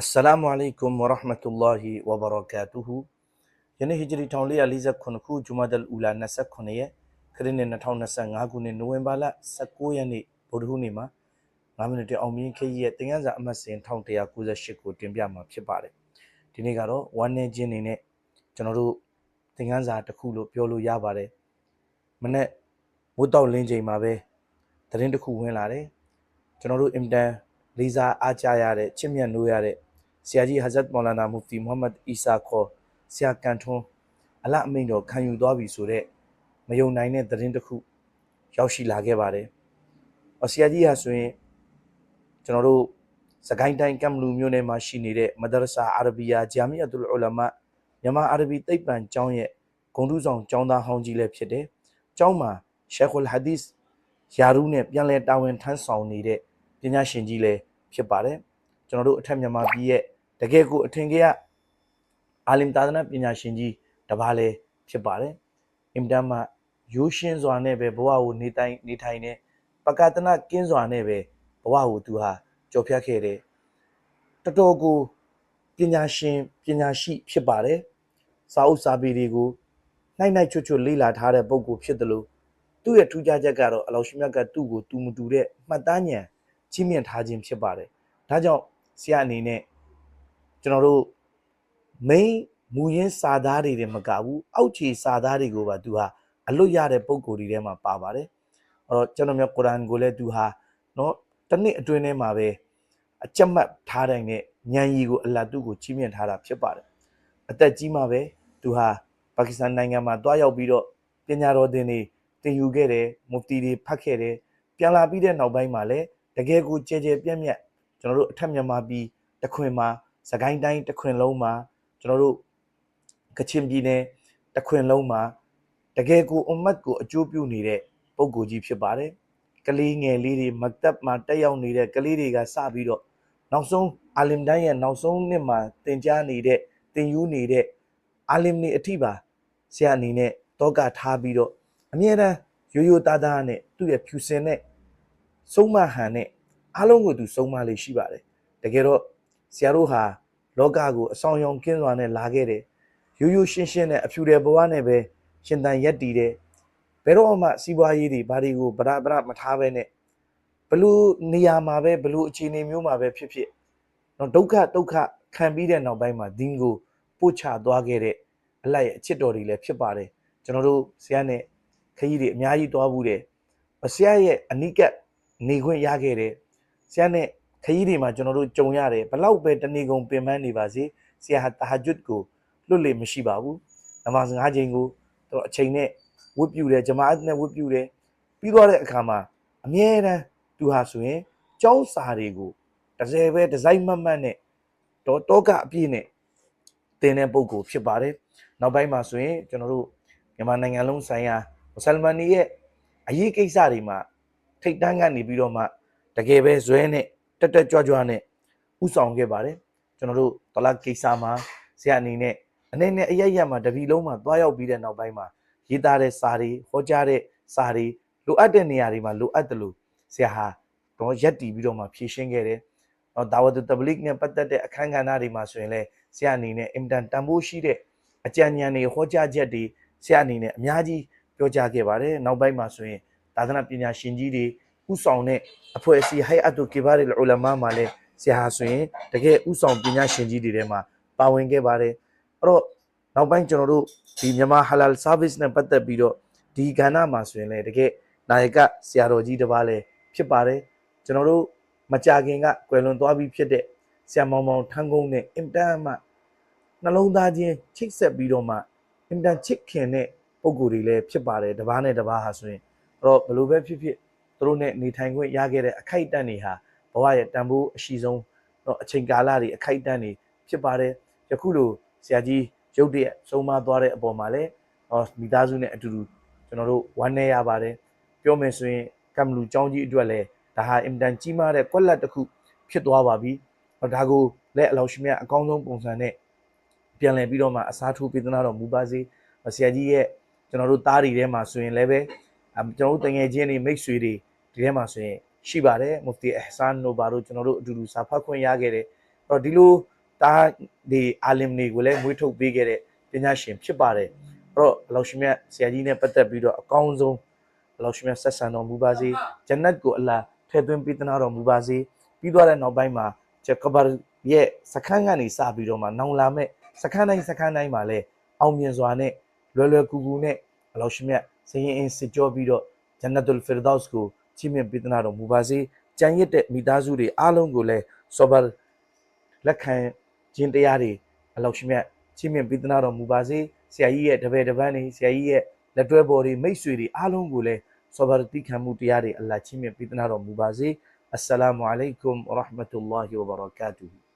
Assalamu alaikum wa rahmatullahi wa barakatuhu ယနေ့ဟီဂျရီ1449ခုဂျူမာဒ်အူလာ29ရက်ခရစ်နှစ်2025ခုနှစ်နိုဝင်ဘာလ19ရက်နေ့ဗုဒ္ဓဟူးနေ့မှာ9မိနစ်တည်းအောင်မြင်ခရီးရဲ့တင်ကန်းစာအမှတ်စဉ်1198ကိုတင်ပြမှာဖြစ်ပါတယ်ဒီနေ့ကတော့ဝမ်းနေခြင်းနေနဲ့ကျွန်တော်တို့တင်ကန်းစာတစ်ခုလို့ပြောလို့ရပါတယ်မနေ့မိုးတောက်လင်းချိန်မှာပဲသတင်းတစ်ခုဝင်လာတယ်ကျွန်တော်တို့အင်တန်လေးစားအားကြရတဲ့ချစ်မြတ်နိုးရတဲ့ ဆရာကြီးဟာဇတ်မော်လာနာမူဖတီမိုဟမ္မဒ်အီဆာခေါ်ဆရာကန်ထွန်းအလအမိန်တော်ခံယူသွားပြီဆိုတော့မယုံနိုင်တဲ့သတင်းတစ်ခုရောက်ရှိလာခဲ့ပါတယ်။အဆရာကြီးဟာဆိုရင်ကျွန်တော်တို့စကိုင်းတိုင်းကမ်လူမြို့နယ်မှာရှိနေတဲ့မဒရဆာအာရဘီယာဂျာမီအတ်လ်အူလမာမြန်မာအာရဘီသိပ္ပံကျောင်းရဲ့ဂုဏ်ထူးဆောင်ကျောင်းသားဟောင်းကြီးလည်းဖြစ်တယ်။ကျောင်းမှာရှက်ခွလ်ဟာဒီစ်ယာရူးနဲ့ပြန်လည်တာဝန်ထမ်းဆောင်နေတဲ့ပညာရှင်ကြီးလည်းဖြစ်ပါတယ်။ ကျွန်တော်တို့အထက်မြန်မာပြည်ရဲ့တကယ်ကိုအထင်ကြီးအာလင်သာသနာပညာရှင်ကြီးတပါးလည်းဖြစ်ပါတယ်။အင်တန်မှာရိုးရှင်းစွာနဲ့ပဲဘဝကိုနေတိုင်းနေထိုင်နေပကတနာကင်းစွာနဲ့ပဲဘဝကိုသူဟာကြော်ဖြတ်ခဲ့တယ်။တော်တော်ကိုပညာရှင်ပညာရှိဖြစ်ပါတယ်။စာအုပ်စာပေတွေကိုနိုင်နိုင်ချွတ်ချွတ်လေ့လာထားတဲ့ပုဂ္ဂိုလ်ဖြစ်တယ်လို့သူ့ရဲ့ထူးခြားချက်ကတော့အလောရှိမြတ်ကသူ့ကိုတူမတူတဲ့မှတ်သားဉာဏ်ကြီးမြင့်ထားခြင်းဖြစ်ပါတယ်။ဒါကြောင့် ဆရာအနေနဲ့ကျွန်တော်တို့ main မူရင်းစာသားတွေတင်မကဘူးအောက်ခြေစာသားတွေကိုပါသူဟာအလွတ်ရတဲ့ပုံကိုယ်တွေထဲမှာပါပါတယ်အဲ့တော့ကျွန်တော်မျိုးကုရ်အာန်ကိုလည်းသူဟာနော်တစ်နှစ်အတွင်းထဲမှာပဲအကြက်မှတ်ထားတိုင်းနဲ့ဉာဏ်ရည်ကိုအလတ်သူ့ကိုကြီးမြင့်ထားတာဖြစ်ပါတယ်အသက်ကြီးမှပဲသူဟာပါကစ္စတန်နိုင်ငံမှာတွားရောက်ပြီးတော့ပညာတော်သင်တွေတင်ယူခဲ့တယ်မူတီတွေဖတ်ခဲ့တယ်ပြန်လာပြီးတဲ့နောက်ပိုင်းမှာလည်းတကယ်ကိုကြဲကြဲပြန့်ပြန့် ကျွန်တော်တို့အထက်မြန်မာပြည်တခွင်မှာစကိုင်းတိုင်းတခွင်လုံးမှာကျွန်တော်တို့ကချင်ပြည်နယ်တခွင်လုံးမှာတကယ်ကိုအွမ်မတ်ကိုအကျိုးပြုနေတဲ့ပုံကိုယ်ကြီးဖြစ်ပါတယ်ကလေးငယ်လေးတွေမတ်တပ်မှာတက်ရောက်နေတဲ့ကလေးတွေကစပြီးတော့နောက်ဆုံးအာလင်တိုင်းရဲ့နောက်ဆုံးနှစ်မှာသင်ကြားနေတဲ့သင်ယူနေတဲ့အာလင်နေအထိပါဆရာအနေနဲ့တောကထားပြီးတော့အမြဲတမ်းရိုးရိုးသားသားနဲ့သူ့ရဲ့ဖြူစင်တဲ့ဆုံးမဟန်နဲ့ အားလုံးကိုသူဆုံးမလေးရှိပါတယ်တကယ်တော့ဆရာတို့ဟာလောကကိုအဆောင်ရောင်ကင်းစွာနဲ့လာခဲ့တယ်ရိုးရိုးရှင်းရှင်းနဲ့အဖြူတဲ့ဘဝနဲ့ပဲရှင်သန်ရက်တည်တယ်ဘယ်တော့မှစီးပွားရေးတွေဘာတွေကိုဗရဗရမထားဘဲနဲ့ဘလို့နေရာမှာပဲဘလို့အခြေအနေမျိုးမှာပဲဖြစ်ဖြစ်တော့ဒုက္ခဒုက္ခခံပြီးတဲ့နောက်ပိုင်းမှာဒင်းကိုပို့ချသွားခဲ့တဲ့အလိုက်ရဲ့အချစ်တော်တွေလည်းဖြစ်ပါတယ်ကျွန်တော်တို့ဆရာနဲ့ခရီးတွေအများကြီးသွားဘူးတယ်ဆရာရဲ့အနိကနေခွင့်ရခဲ့တယ် ဆရာနဲ့ခရီးတွေမှာကျွန်တော်တို့ကြုံရတယ်ဘလောက်ပဲတဏီကုံပင်ပန်းနေပါစေဆရာဟာတာဟာဂျွတ်ကိုလွတ်လေမရှိပါဘူးနမတ်၅ချိန်ကိုတော့အချိန်နဲ့ဝတ်ပြုတယ်ဂျမာအတ်နဲ့ဝတ်ပြုတယ်ပြီးသွားတဲ့အခါမှာအမြဲတမ်းသူဟာဆိုရင်ကျောင်းစာတွေကိုတစ်စဲပဲဒီဇိုင်းမတ်မတ်နဲ့တော့တောကအပြည့်နဲ့တင်တဲ့ပုံကိုဖြစ်ပါတယ်နောက်ပိုင်းမှာဆိုရင်ကျွန်တော်တို့မြန်မာနိုင်ငံလုံးဆိုင်ရာမွတ်စလမန်တွေရဲ့အရေးကိစ္စတွေမှာထိတ်တန်းကနေပြီးတော့မှတ ကယ်ပဲဇွဲနဲ့တက်တက်ကြွကြွနဲ့ဥဆောင်ခဲ့ပါတယ်ကျွန်တော်တို့တလကိစ္စမှာဆရာအနေနဲ့အနေနဲ့အရရမှာတပီလုံးမှာသွားရောက်ပြီးတဲ့နောက်ပိုင်းမှာရေးသားတဲ့စာတွေဟောကြားတဲ့စာတွေလိုအပ်တဲ့နေရာတွေမှာလိုအပ်တယ်လို့ဆရာဟာတော့ရက်တည်ပြီးတော့မှဖြည့်ရှင်းခဲ့တယ်။တော့ဒါဝတ်တဘလစ်နဲ့ပတ်သက်တဲ့အခန်းကဏ္ဍတွေမှာဆိုရင်လည်းဆရာအနေနဲ့အင်တန်တန်ဖိုးရှိတဲ့အကြံဉာဏ်တွေဟောကြားချက်တွေဆရာအနေနဲ့အများကြီးပြောကြားခဲ့ပါတယ်။နောက်ပိုင်းမှာဆိုရင်သာသနာပညာရှင်ကြီးတွေ ဥဆောင်တဲ့အဖွဲ့အစည်းဟိုင်အတ်တူကီဘာရီအူလမာမှာလည်းဆရာဟာဆိုရင်တကယ်ဥဆောင်ပညာရှင်ကြီးတွေထဲမှာပါဝင်ခဲ့ပါတယ်အဲ့တော့နောက်ပိုင်းကျွန်တော်တို့ဒီမြန်မာ halal service နဲ့ပတ်သက်ပြီးတော့ဒီကဏ္ဍမှာဆိုရင်လည်းတကယ်နာယကဆရာတော်ကြီးတစ်ပါးလည်းဖြစ်ပါတယ်ကျွန်တော်တို့မကြခင်ကကွယ်လွန်သွားပြီးဖြစ်တဲ့ဆရာမောင်မောင်ထန်းကုန်းနဲ့အင်တန်မှနှလုံးသားချင်းချိတ်ဆက်ပြီးတော့မှအင်တန်ချစ်ခင်တဲ့ပုံကိုယ်တွေလည်းဖြစ်ပါတယ်တစ်ပါးနဲ့တစ်ပါးဟာဆိုရင်အဲ့တော့ဘယ်လိုပဲဖြစ်ဖြစ် သူတို့နဲ့နေထိုင်ခွင့်ရခဲ့တဲ့အခိုက်အတန့်တွေဟာဘဝရဲ့တန်ဖိုးအရှိဆုံးတော့အချိန်ကာလတွေအခိုက်အတန့်တွေဖြစ်ပါတယ်ယခုလိုဆရာကြီးရုပ်တရက်ဆုံးမသွားတဲ့အပေါ်မှာလည်းဟောမိသားစုနဲ့အတူတူကျွန်တော်တို့ဝမ်းနေရပါတယ်ပြောမယ်ဆိုရင်ကမ်လူចောင်းကြီးအတွက်လည်းဒါဟာအင်တန်ကြီးမားတဲ့ကွက်လက်တစ်ခုဖြစ်သွားပါပြီဟောဒါကိုလည်းအလောရှိမြတ်အကောင်းဆုံးပုံစံနဲ့ပြန်လည်ပြီးတော့မှအစားထိုးပေးသနာတော်မူပါစေဆရာကြီးရဲ့ကျွန်တော်တို့တားရီထဲမှာဆိုရင်လည်းပဲကျွန်တော်တို့တငယ်ချင်းတွေမိတ်ဆွေတွေ ဒီထဲမှာဆိုရင်ရှိပါတယ်မူဖတီအဟ်ဆန်တို့ဘာလို့ကျွန်တော်တို့အတူတူစာဖတ်ခွင့်ရခဲ့တယ်အဲ့တော့ဒီလိုတားဒီအာလင်တွေကိုလည်းမွေးထုတ်ပေးခဲ့တဲ့ပညာရှင်ဖြစ်ပါတယ်အဲ့တော့အလောရှင်မြတ်ဆရာကြီးနဲ့ပတ်သက်ပြီးတော့အကောင်းဆုံးအလောရှင်မြတ်ဆက်ဆံတော်မူပါစေဂျန်နတ်ကိုအလ္လာဟ်ထည့်သွင်းပေးသနာတော်မူပါစေပြီးသွားတဲ့နောက်ပိုင်းမှာချက်ကဘာရဲ့စခန်းကနေစပြီးတော့မှနောင်လာမဲ့စခန်းတိုင်းစခန်းတိုင်းမှာလည်းအောင်မြင်စွာနဲ့လွယ်လွယ်ကူကူနဲ့အလောရှင်မြတ်စရင်အင်းစစ်ကြောပြီးတော့ဂျန်နတ်တုလ်ဖီရဒေါစ်ကို ချီးမြှင့်ပေးသနာတော်မူပါစေကြံရစ်တဲ့မိသားစုတွေအားလုံးကိုလည်းဆောဘာလက်ခံခြင်းတရားတွေအလောရှင်မြတ်ချီးမြှင့်ပေးသနာတော်မူပါစေဆရာကြီးရဲ့တပည့်တပန်းတွေဆရာကြီးရဲ့လက်တွဲပေါ်တွေမိတ်ဆွေတွေအားလုံးကိုလည်းဆောဘာတိခံမှုတရားတွေအလ္လာဟ်ချီးမြှင့်ပေးသနာတော်မူပါစေအစ္စလာမုအလိုင်ကွမ်ဝရဟ်မတုလ္လာဟီဝဘရကာတူဟူ